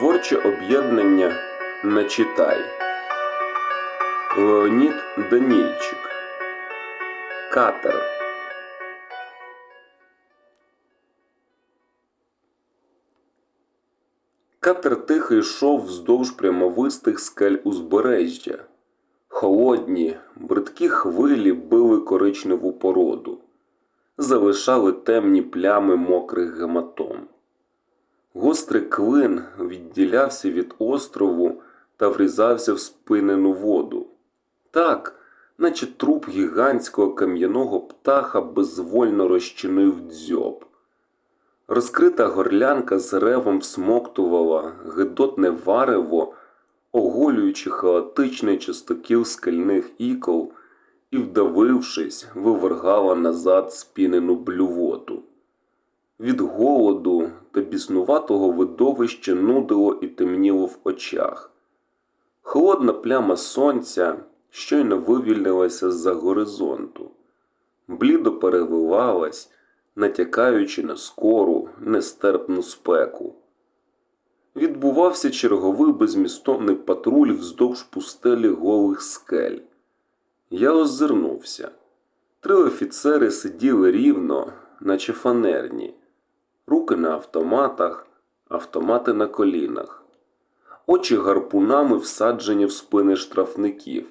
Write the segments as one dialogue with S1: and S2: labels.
S1: Творче об'єднання Начитай. Леонід Данільчик. Катер. Катер тихо йшов вздовж прямовистих скель узбережжя. Холодні, бридкі хвилі били коричневу породу, залишали темні плями мокрих гематом. Гострий клин відділявся від острову та врізався в спинену воду. Так, наче труп гігантського кам'яного птаха безвольно розчинив дзьоб. Розкрита горлянка з ревом всмоктувала гидотне варево, оголюючи хаотичний частокіл скельних ікол і, вдавившись, вивергала назад спінену блювоту. Від голоду та біснуватого видовища нудило і темніло в очах. Холодна пляма сонця щойно вивільнилася з-за горизонту, блідо переливалась, натякаючи на скору, нестерпну спеку. Відбувався черговий безмістовний патруль вздовж пустелі голих скель. Я озирнувся. Три офіцери сиділи рівно, наче фанерні, руки на автоматах, автомати на колінах, очі гарпунами всаджені в спини штрафників.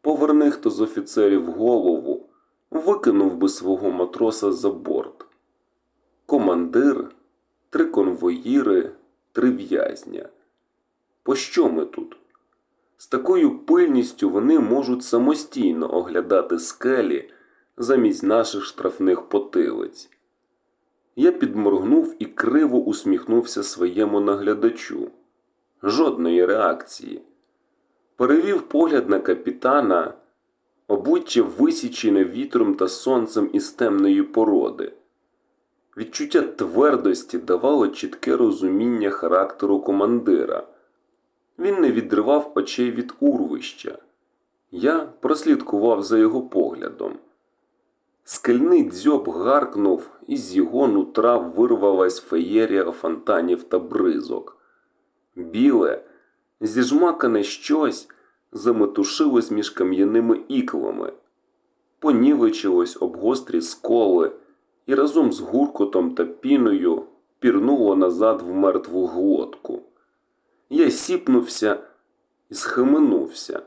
S1: Поверни хто з офіцерів голову, викинув би свого матроса за борт. Командир, три конвоїри, три в'язня. Пощо ми тут? З такою пильністю вони можуть самостійно оглядати скелі замість наших штрафних потилиць. Я підморгнув і криво усміхнувся своєму наглядачу. Жодної реакції. Перевів погляд на капітана, обличчя висічене вітром та сонцем із темної породи. Відчуття твердості давало чітке розуміння характеру командира. Він не відривав очей від урвища. Я прослідкував за його поглядом. Скельний дзьоб гаркнув, і з його нутра вирвалась феєрія фонтанів та бризок. Біле, зіжмакане щось заметушилось між кам'яними іклами, понівечилось об гострі сколи і разом з гуркотом та піною пірнуло назад в мертву глотку. Я сіпнувся і схаменувся.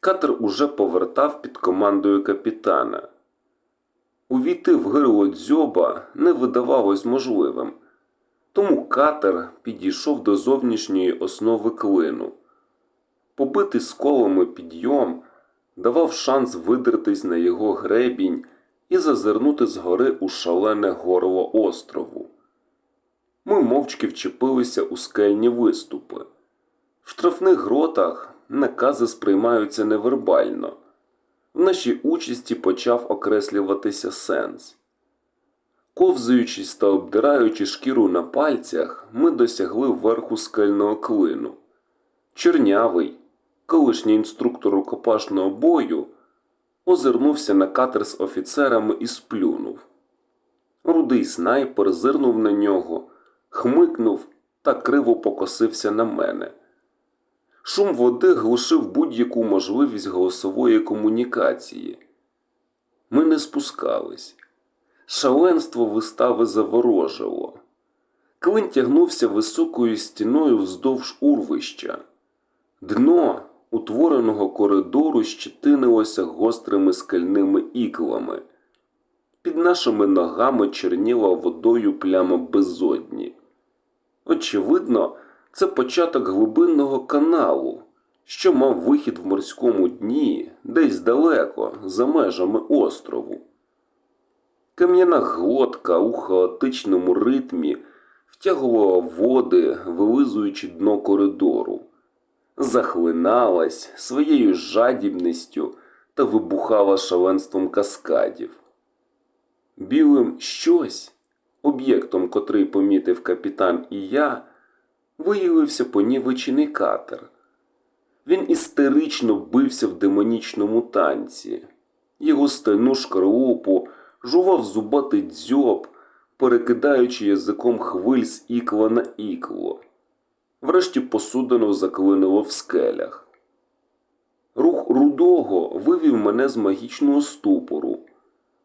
S1: Катер уже повертав під командою капітана. Увійти в гирло дзьоба не видавалось можливим, тому катер підійшов до зовнішньої основи клину. Побитий сколами підйом давав шанс видертись на його гребінь і зазирнути згори у шалене горло острову. Ми мовчки вчепилися у скельні виступи. В штрафних гротах накази сприймаються невербально. В нашій участі почав окреслюватися сенс. Ковзаючись та обдираючи шкіру на пальцях, ми досягли верху скельного клину. Чорнявий, колишній інструктор рукопашного бою, озирнувся на катер з офіцерами і сплюнув. Рудий снайпер зирнув на нього, хмикнув та криво покосився на мене. Шум води глушив будь-яку можливість голосової комунікації. Ми не спускались. Шаленство вистави заворожило. Клин тягнувся високою стіною вздовж урвища. Дно утвореного коридору щетинилося гострими скельними іклами. Під нашими ногами черніла водою пляма безодні. Очевидно, це початок глибинного каналу, що мав вихід в морському дні десь далеко, за межами острову. Кам'яна глотка у хаотичному ритмі втягувала води, вилизуючи дно коридору, захлиналась своєю жадібністю та вибухала шаленством каскадів. Білим щось, об'єктом котрий помітив капітан і я, виявився понівечений катер. Він істерично бився в демонічному танці. Його стальну шкарлупу жував зубатий дзьоб, перекидаючи язиком хвиль з ікла на ікло. Врешті посудину заклинило в скелях. Рух рудого вивів мене з магічного ступору.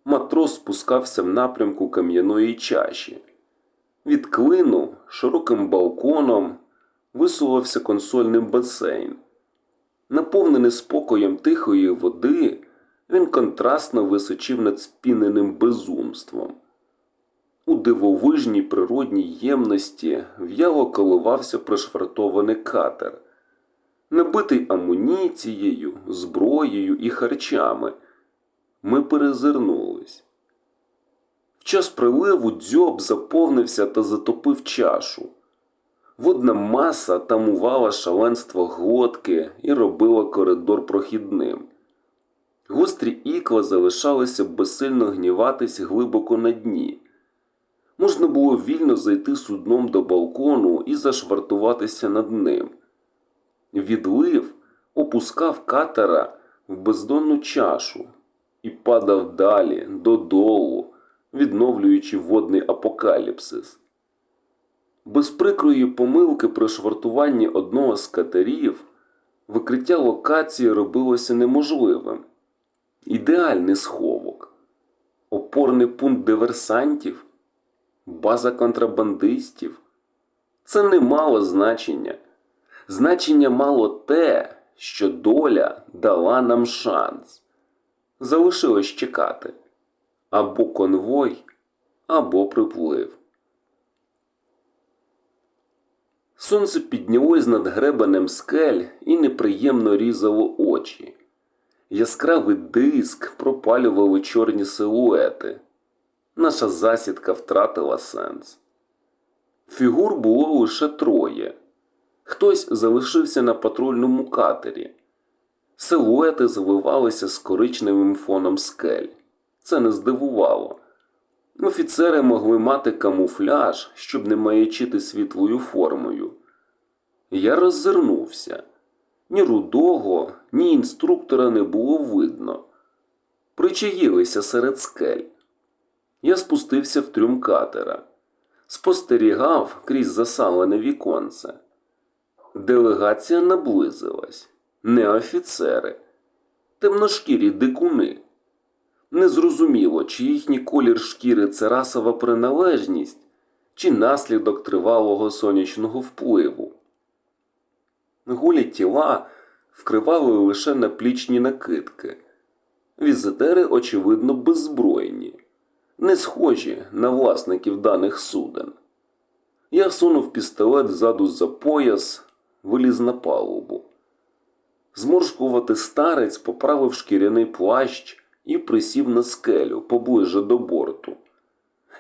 S1: Матрос спускався в напрямку кам'яної чаші. Від клину широким балконом висувався консольний басейн. Наповнений спокоєм тихої води, він контрастно височив над спіненим безумством. У дивовижній природній ємності в'яло коливався пришвартований катер, набитий амуніцією, зброєю і харчами. Ми перезирнулись. Час приливу дзьоб заповнився та затопив чашу. Водна маса тамувала шаленство глотки і робила коридор прохідним. Гострі ікла залишалися безсильно гніватись глибоко на дні. Можна було вільно зайти судном до балкону і зашвартуватися над ним. Відлив опускав катера в бездонну чашу і падав далі, додолу, відновлюючи водний апокаліпсис. Без прикрої помилки при швартуванні одного з катерів викриття локації робилося неможливим. Ідеальний сховок, опорний пункт диверсантів, база контрабандистів. Це не мало значення. Значення мало те, що доля дала нам шанс. Залишилось чекати або конвой, або приплив. Сонце піднялось над гребенем скель і неприємно різало очі. Яскравий диск пропалювали чорні силуети. Наша засідка втратила сенс. Фігур було лише троє. Хтось залишився на патрульному катері. Силуети звивалися з коричневим фоном скель. Це не здивувало. Офіцери могли мати камуфляж, щоб не маячити світлою формою. Я роззирнувся. Ні рудого, ні інструктора не було видно. Причаїлися серед скель. Я спустився в трюм катера. Спостерігав крізь засалене віконце. Делегація наблизилась. Не офіцери, темношкірі дикуни. Незрозуміло, чи їхній колір шкіри це расова приналежність, чи наслідок тривалого сонячного впливу. Голі тіла вкривали лише наплічні накидки. Візитери, очевидно, беззбройні, не схожі на власників даних суден. Я сунув пістолет ззаду за пояс, виліз на палубу. Зморшкувати старець поправив шкіряний плащ і присів на скелю поближе до борту.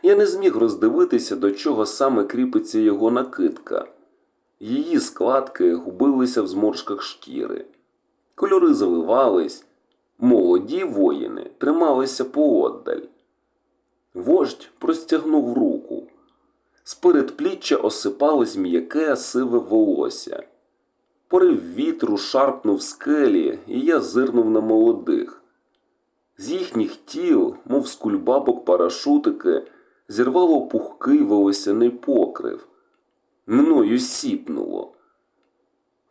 S1: Я не зміг роздивитися, до чого саме кріпиться його накидка. Її складки губилися в зморшках шкіри. Кольори заливались, молоді воїни трималися поодаль. Вождь простягнув руку. З передпліччя осипалось м'яке сиве волосся. Порив вітру шарпнув скелі, і я зирнув на молодих. З їхніх тіл, мов з кульбабок парашутики, зірвало пухкий волосяний покрив. Мною сіпнуло.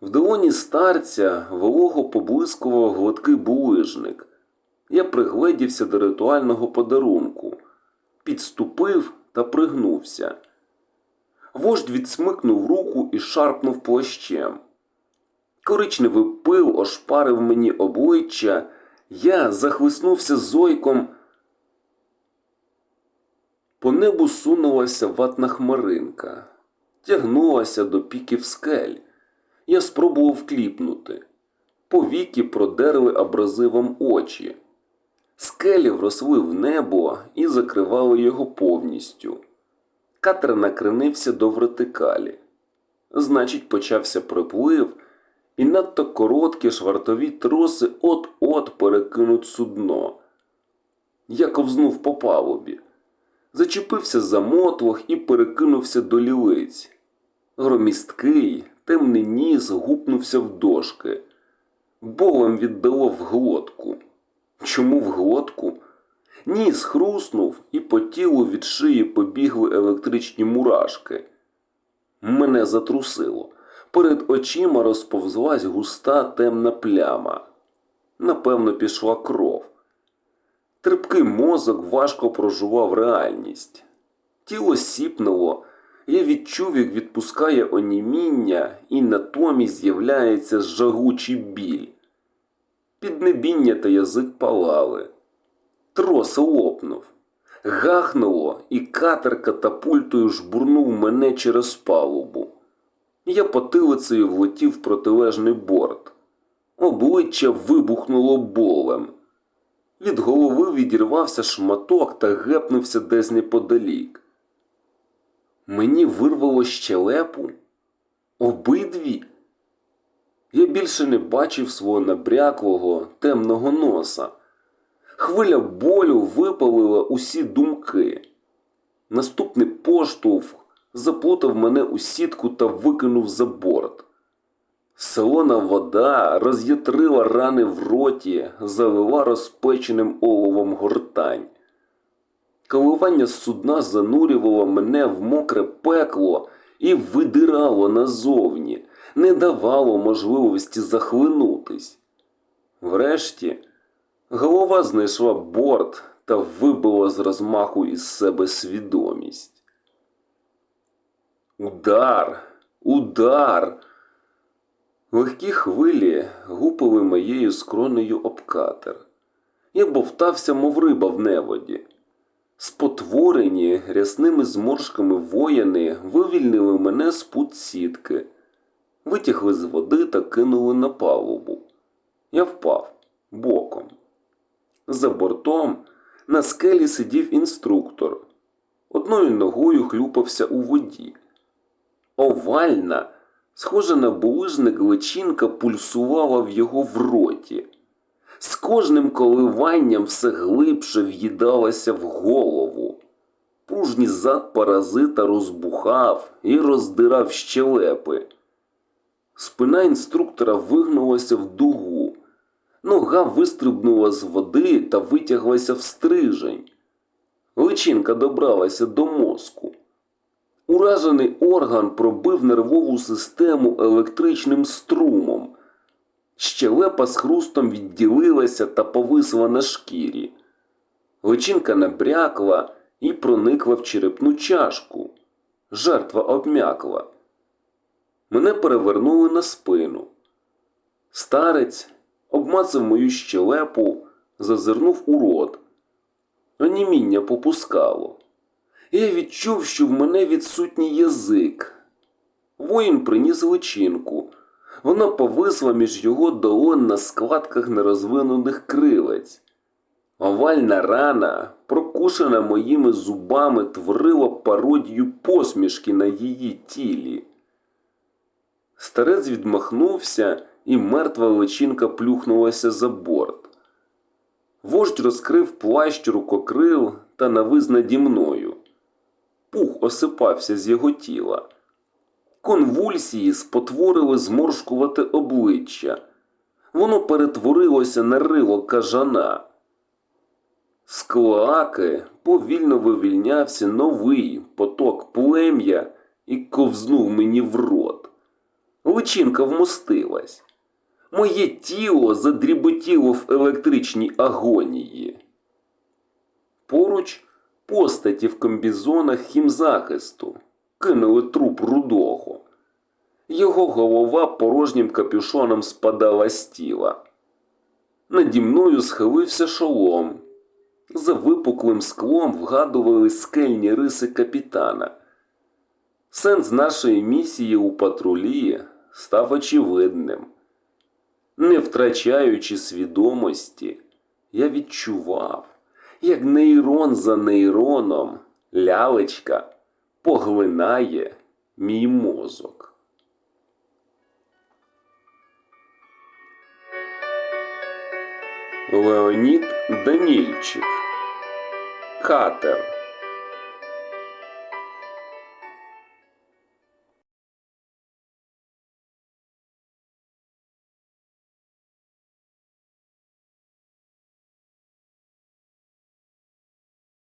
S1: В долоні старця волого поблискував гладкий булижник. Я пригледівся до ритуального подарунку, підступив та пригнувся. Вождь відсмикнув руку і шарпнув плащем. Коричневий пил ошпарив мені обличчя, я захлиснувся зойком. По небу сунулася ватна хмаринка, тягнулася до піків скель. Я спробував кліпнути. Повіки продерли абразивом очі. Скелі вросли в небо і закривали його повністю. Катер накренився до вертикалі. Значить, почався приплив, і надто короткі швартові троси от-от перекинуть судно. Я ковзнув по палубі, зачепився за мотлох і перекинувся до лілиць. Громісткий, темний ніс гупнувся в дошки. Болем віддало в глотку. Чому в глотку? Ніс хруснув, і по тілу від шиї побігли електричні мурашки. Мене затрусило. Перед очима розповзлась густа темна пляма. Напевно, пішла кров. Трипкий мозок важко прожував реальність. Тіло сіпнуло, я відчув, як відпускає оніміння, і натомість з'являється жагучий біль. Піднебіння та язик палали. Трос лопнув. Гахнуло, і катер катапультою жбурнув мене через палубу. Я потилицею влетів в протилежний борт. Обличчя вибухнуло болем. Від голови відірвався шматок та гепнувся десь неподалік. Мені вирвало щелепу? Обидві? Я більше не бачив свого набряклого, темного носа. Хвиля болю випалила усі думки. Наступний поштовх заплутав мене у сітку та викинув за борт. Солона вода роз'ятрила рани в роті, залила розпеченим оловом гортань. Коливання судна занурювало мене в мокре пекло і видирало назовні, не давало можливості захлинутись. Врешті голова знайшла борт та вибила з розмаху із себе свідомість. Удар, удар. Легкі хвилі гупили моєю скронею об катер. Я бовтався, мов риба в неводі. Спотворені рясними зморшками воїни вивільнили мене з пут сітки, витягли з води та кинули на палубу. Я впав боком. За бортом на скелі сидів інструктор. Одною ногою хлюпався у воді. Овальна, схожа на булижник личинка пульсувала в його в роті. З кожним коливанням все глибше в'їдалася в голову. Пружній зад паразита розбухав і роздирав щелепи. Спина інструктора вигнулася в дугу. Нога вистрибнула з води та витяглася в стрижень. Личинка добралася до мозку. Уражений орган пробив нервову систему електричним струмом. Щелепа з хрустом відділилася та повисла на шкірі. Личинка набрякла і проникла в черепну чашку. Жертва обмякла. Мене перевернули на спину. Старець обмацав мою щелепу, зазирнув у рот. Оніміння попускало. Я відчув, що в мене відсутній язик. Воїн приніс личинку. Вона повисла між його долон на складках нерозвинених крилець. Овальна рана, прокушена моїми зубами, творила пародію посмішки на її тілі. Старець відмахнувся, і мертва личинка плюхнулася за борт. Вождь розкрив плащ рукокрил та навис наді мною. Пух осипався з його тіла. Конвульсії спотворили зморшкувате обличчя. Воно перетворилося на рило кажана. З клоаки повільно вивільнявся новий поток плем'я і ковзнув мені в рот. Личинка вмостилась. Моє тіло задріботіло в електричній агонії. Поруч постаті в комбізонах хімзахисту кинули труп рудого. Його голова порожнім капюшоном спадала з тіла. Наді мною схилився шолом. За випуклим склом вгадували скельні риси капітана. Сенс нашої місії у патрулі став очевидним. Не втрачаючи свідомості, я відчував, як нейрон за нейроном лялечка поглинає мій мозок. Леонід Данільчик Катер